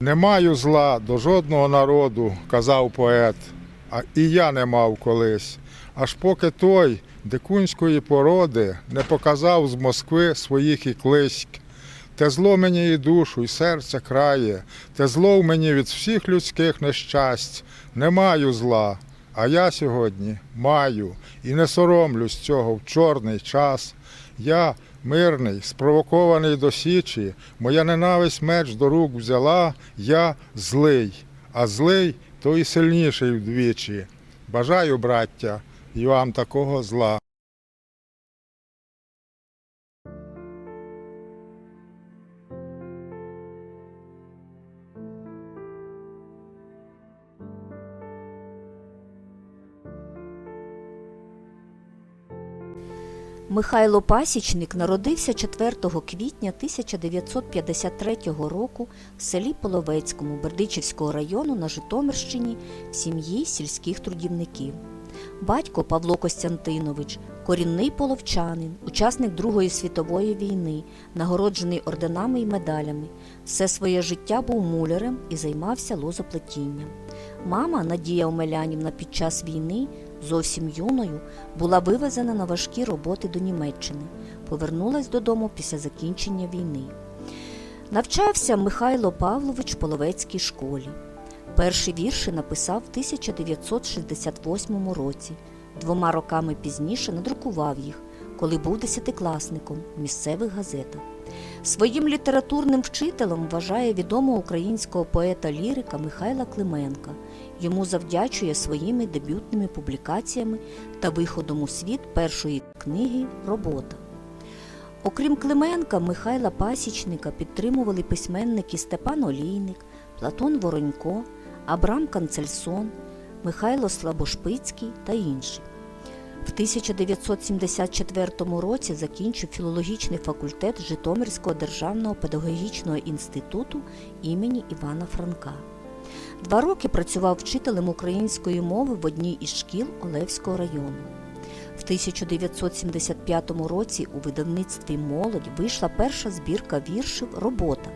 Не маю зла до жодного народу, казав поет, а і я не мав колись. Аж поки той дикунської породи не показав з Москви своїх іклиськ. Те зло мені і душу, і серце крає, те зло в мені від всіх людських нещасть. Не маю зла, а я сьогодні маю і не соромлюсь цього в чорний час. Я мирний, спровокований до січі, моя ненависть меч до рук взяла, я злий, а злий то і сильніший вдвічі. Бажаю, браття, і вам такого зла. Михайло Пасічник народився 4 квітня 1953 року в селі Половецькому Бердичівського району на Житомирщині в сім'ї сільських трудівників. Батько Павло Костянтинович, корінний половчанин, учасник Другої світової війни, нагороджений орденами і медалями. Все своє життя був мулярем і займався лозоплетінням. Мама Надія Омелянівна під час війни, зовсім юною, була вивезена на важкі роботи до Німеччини, повернулась додому після закінчення війни. Навчався Михайло Павлович в Половецькій школі. Перші вірші написав в 1968 році. Двома роками пізніше надрукував їх, коли був десятикласником в місцевих газетах. Своїм літературним вчителем вважає відомого українського поета-лірика Михайла Клименка. Йому завдячує своїми дебютними публікаціями та виходом у світ першої книги Робота. Окрім Клименка, Михайла Пасічника підтримували письменники Степан Олійник, Платон Воронько, Абрам Канцельсон, Михайло Слабошпицький та інші. В 1974 році закінчив філологічний факультет Житомирського державного педагогічного інституту імені Івана Франка. Два роки працював вчителем української мови в одній із шкіл Олевського району. В 1975 році у видавництві Молодь вийшла перша збірка віршів Робота,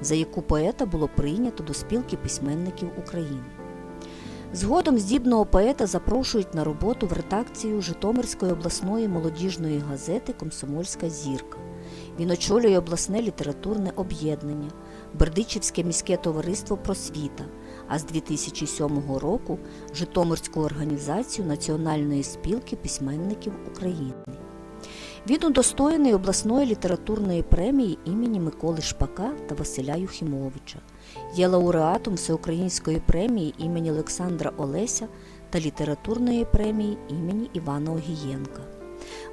за яку поета було прийнято до спілки письменників України. Згодом здібного поета запрошують на роботу в редакцію Житомирської обласної молодіжної газети Комсомольська зірка. Він очолює обласне літературне об'єднання, Бердичівське міське товариство просвіта, а з 2007 року Житомирську організацію Національної спілки письменників України. Він удостоєний обласної літературної премії імені Миколи Шпака та Василя Юхімовича. Є лауреатом Всеукраїнської премії імені Олександра Олеся та літературної премії імені Івана Огієнка.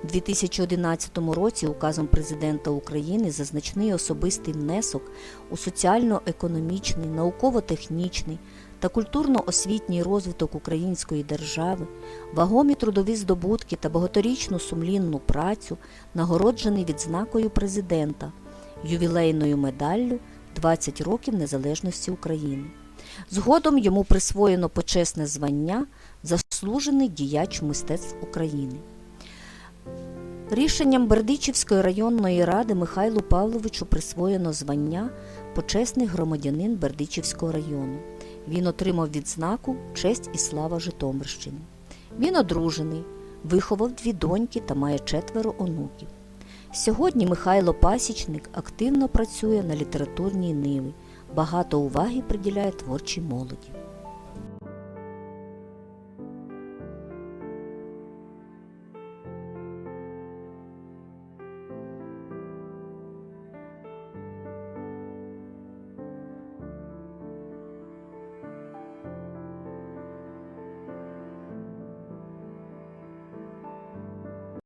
У 2011 році указом президента України за значний особистий внесок у соціально-економічний, науково-технічний та культурно-освітній розвиток української держави, вагомі трудові здобутки та багаторічну сумлінну працю нагороджений відзнакою президента, ювілейною медаллю 20 років незалежності України. Згодом йому присвоєно почесне звання Заслужений діяч мистецтв України. Рішенням Бердичівської районної ради Михайлу Павловичу присвоєно звання Почесний громадянин Бердичівського району. Він отримав відзнаку Честь і слава Житомирщини. Він одружений, виховав дві доньки та має четверо онуків. Сьогодні Михайло Пасічник активно працює на літературній ниві, багато уваги приділяє творчій молоді.